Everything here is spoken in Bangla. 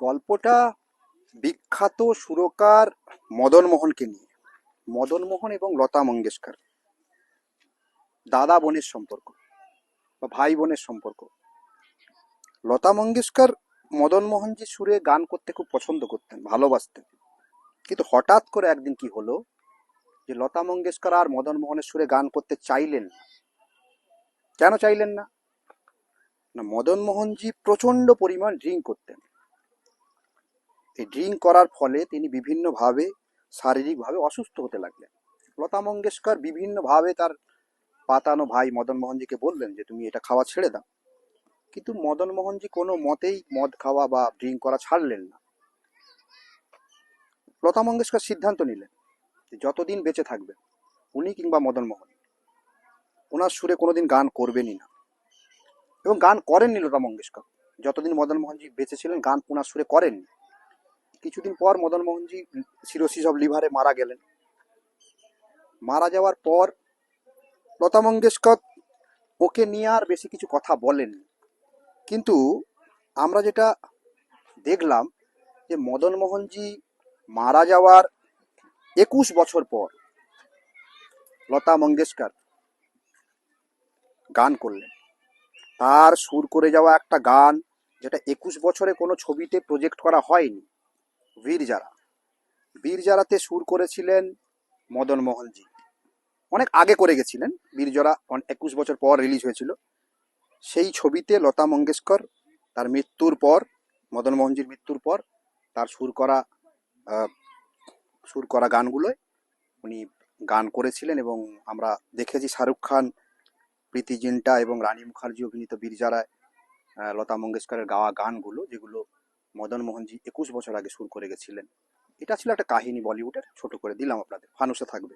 গল্পটা বিখ্যাত সুরকার মদন মোহনকে নিয়ে। মদন মোহন এবং লতা মঙ্গেশকর। দাদা বোনের সম্পর্ক বা ভাই বোনের সম্পর্ক। লতা মঙ্গেশকর মদন মোহনজি সুরে গান করতে খুব পছন্দ করতেন, ভালোবাসতেন। কিন্তু হঠাৎ করে একদিন কি হলো যে লতা মঙ্গেশকর আর মদন মোহনের সুরে গান করতে চাইলেন না। কেন চাইলেন না? না, মদন মোহনজি প্রচণ্ড পরিমাণ ড্রিঙ্ক করতেন। এই ড্রিঙ্ক করার ফলে তিনি বিভিন্নভাবে, শারীরিকভাবে অসুস্থ হতে লাগলেন। লতা মঙ্গেশকর বিভিন্নভাবে তার পাতানো ভাই মদন মোহনজিকে বললেন যে, তুমি এটা খাওয়া ছেড়ে দাও। কিন্তু মদন মোহনজি কোনো মতেই মদ খাওয়া বা ড্রিঙ্ক করা ছাড়লেন না। লতা মঙ্গেশকর সিদ্ধান্ত নিলেন যতদিন বেঁচে থাকবেন উনি কিংবা মদন মোহন ওনার সুরে কোনোদিন গান করবেনই না। এবং গান করেননি লতা মঙ্গেশকর। যতদিন মদন মোহনজি বেঁচে ছিলেন, গান ওনার সুরে করেননি। কিছুদিন পর মদন মোহনজি সিরোসিস অব লিভারে মারা গেলেন। মারা যাওয়ার পর লতা মঙ্গেশকর ওকে নিয়ে আর বেশি কিছু কথা বলেননি। কিন্তু আমরা যেটা দেখলাম যে মদন মোহনজি মারা যাওয়ার একুশ বছর পর লতা মঙ্গেশকর গান করলেন। তার সুর করে যাওয়া একটা গান যেটা একুশ বছরে কোনো ছবিতে প্রজেক্ট করা হয়নি। বীর যারা বীর যারাতে সুর করেছিলেন মদন মোহনজি। অনেক আগে করে গেছিলেন। বীরজরা একুশ বছর পর রিলিজ হয়েছিল। সেই ছবিতে লতা মঙ্গেশকর তার মৃত্যুর পর, মদন মোহনজির মৃত্যুর পর তার সুর করা সুর করা গানগুলোয় উনি গান করেছিলেন এবং আমরা দেখেছি শাহরুখ খান, প্রীতি জিন্টা এবং রানী মুখার্জি অভিনীত বীরজারায় লতা মঙ্গেশকরের গাওয়া গানগুলো যেগুলো মদন মোহনজি একুশ বছর আগে শুরু করে গেছিলেন। এটা ছিল একটা কাহিনী বলিউডের, ছোট করে দিলাম আপনাদের। ফানুসে থাকবে।